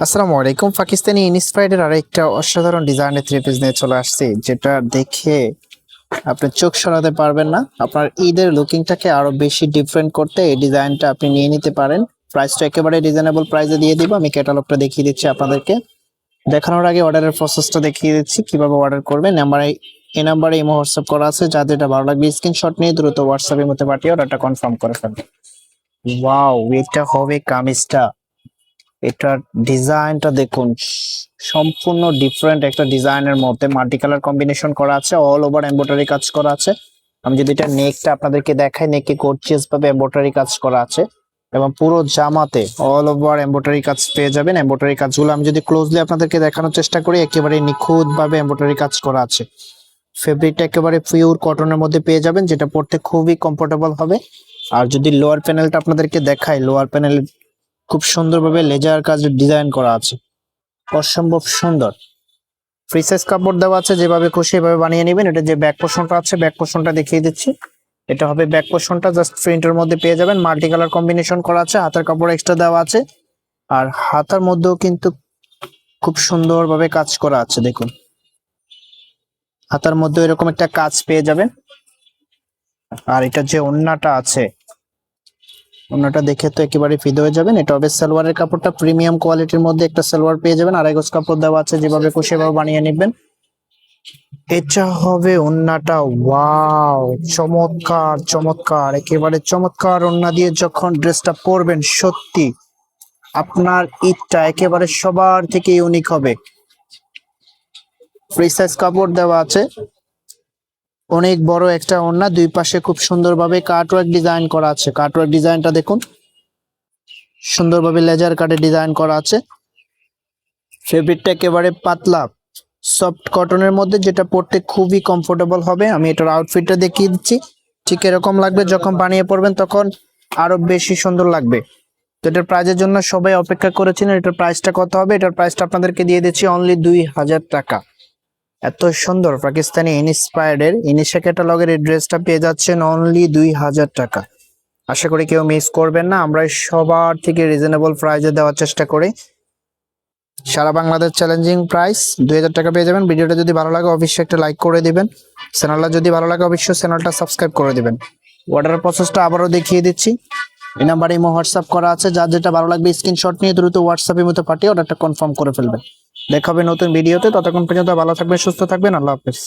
আসসালামু আলাইকুম। পাকিস্তানি ইনস্পায়ার্ডের আরেকটা অসাধারণ ডিজাইনের থ্রি পিস নিয়ে চলে আসছি, যেটা দেখে আপনি চোখ সরাতে পারবেন না। আপনার ঈদের লুকিংটাকে আরও বেশি ডিফারেন্ট করতে এই ডিজাইনটা আপনি নিয়ে নিতে পারেন। প্রাইসটা একেবারে রিজনেবল প্রাইসে দিয়ে দিব। আমি ক্যাটালগটা দেখিয়ে দিচ্ছি আপনাদেরকে। দেখানোর আগে অর্ডারের প্রসেসটা দেখিয়ে দিচ্ছি, কীভাবে অর্ডার করবেন। নাম্বারে এই নাম্বারে ইমো হোয়াটসঅ্যাপ করা আছে। যা যেটা ভালো লাগবে স্ক্রিনশট নিয়ে দ্রুত হোয়াটসঅ্যাপের মধ্যে পাঠিয়ে অর্ডারটা কনফার্ম করে ফেলবেন। ওয়াও এটা হবে কামিজটা। এটার ডিজাইনটা দেখুন, সম্পূর্ণ ডিফারেন্ট একটা ডিজাইনের মধ্যে মাল্টি কালার কম্বিনেশন করা আছে অল ওভার এমব্রয়ডারি কাজ করা আছে। আমি যদি এটা নেকটা আপনাদেরকে দেখাই নেকে গর্জিয়াস ভাবে এমব্রয়ডারি কাজ করা আছে এবং পুরো জামাতে অল ওভার এমব্রয়ডারি কাজ পেয়ে যাবেন। এমব্রয়ডারি কাজগুলো আমি যদি ক্লোজলি আপনাদেরকে দেখানোর চেষ্টা করি, একেবারে নিখুঁত ভাবে এমব্রয়ডারি কাজ করা আছে। ফেব্রিকটা একেবারে পিওর কটনের মধ্যে পেয়ে যাবেন, যেটা পড়তে খুবই কমফোর্টেবল হবে। আর যদি লোয়ার প্যানেলটা আপনাদেরকে দেখাই লোয়ার প্যানেল খুব সুন্দরভাবে লেজার কাজ ডিজাইন করা আছে। অসম্ভব সুন্দর। ফ্রি সাইজ কাপড় দেওয়া আছে, যেভাবে খুশি এভাবে বানিয়ে নেবেন। এটা যে ব্যাক পোর্শনটা আছে ব্যাক পোর্শনটা দেখিয়ে দিচ্ছি। এটা হবে ব্যাক পোর্শনটা জাস্ট প্রিন্টের মধ্যে পেয়ে যাবেন। মাল্টি কালার কম্বিনেশন করা আছে, হাতের কাপড় এক্সট্রা দেওয়া আছে। আর হাতার মধ্যেও কিন্তু খুব সুন্দরভাবে কাজ করা আছে, দেখুন। হাতার মধ্যে এরকম একটা কাজ পেয়ে যাবেন। আর এটা যে ওন্নাটা আছে ওনাটা দেখে তো একেবারে ফিদে হয়ে যাবেন। এটা হবে সালোয়ারের কাপড়টা। প্রিমিয়াম কোয়ালিটির মধ্যে একটা সালোয়ার পেয়ে যাবেন। আড়াই গজ কাপড় দেওয়া আছে, যেভাবে খুশি সেভাবে বানিয়ে নেবেন। এটা হবে ওন্নাটা। ওয়াও! চমৎকার চমৎকার। একেবারে চমৎকার ওন্না দিয়ে যখন ড্রেসটা পরবেন, সত্যি আপনার ঈদটা একেবারে সবার থেকে ইউনিক হবে। ফ্রি সাইজ কাপড় দেওয়া আছে। অনেক বড় একটা ওড়না, দুই পাশে খুব সুন্দরভাবে কাটওয়ার্ক ডিজাইন করা আছে। কাটওয়ার্ক ডিজাইনটা দেখুন। সুন্দরভাবে লেজার কাটে ডিজাইন করা আছে। ফেব্রিকটা একেবারে পাতলা সফট কটনের মধ্যে, যেটা পরতে খুবই কমফোর্টেবল হবে। আমি এটার আউটফিটটা দেখিয়ে দিচ্ছি। ঠিক এরকম লাগবে, যখন বানিয়ে পড়বেন তখন আরও বেশি সুন্দর লাগবে। তো এটার প্রাইজের জন্য সবাই অপেক্ষা করেছিলেন এটার প্রাইসটা কত হবে? এটার প্রাইসটা আপনাদেরকে দিয়ে দিচ্ছি অনলি দুই হাজার টাকা। এত সুন্দর পাকিস্তানি ইনস্পায়ার্ড এর ইনিশা ক্যাটালগের এই ড্রেসটা পেয়ে যাচ্ছেন অনলি দুই হাজার টাকা। আশা করি কেউ মিস করবেন না আমরা সবার থেকে রিজনেবল প্রাইজে দেওয়ার চেষ্টা করি। সারা বাংলাদেশ চ্যালেঞ্জিং প্রাইস দুই হাজার টাকা পেয়ে যাবেন। ভিডিওটা যদি ভালো লাগে, অবশ্যই একটা লাইক করে দিবেন। চ্যানেলটা যদি ভালো লাগে, অবশ্যই চ্যানেলটা সাবস্ক্রাইব করে দিবেন। অর্ডার প্রসেসটা আবারও দেখিয়ে দিচ্ছি। এই নাম্বারে ইমো, হোয়াটসঅ্যাপ করা আছে। যার যেটা ভালো লাগবে, স্ক্রিনশট নিয়ে দ্রুত হোয়াটসঅ্যাপের মতো পাঠিয়ে অর্ডারটা কনফার্ম করে ফেলবেন। দেখা হবে নতুন ভিডিওতে। ততক্ষণ পর্যন্ত ভালো থাকবেন, সুস্থ থাকবেন। আল্লাহ হাফেজ।